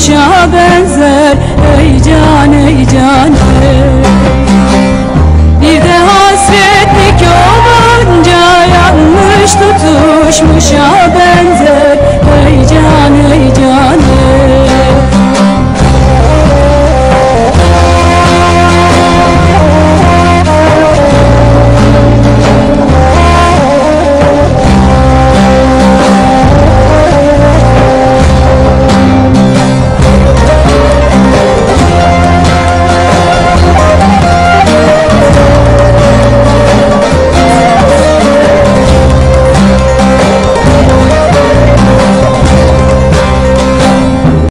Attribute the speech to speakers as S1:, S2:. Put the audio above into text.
S1: tutuşmuşa benzer Ey can ey can. Ey Bir de hasretlik olunca yanlış tutuşmuşa benzer.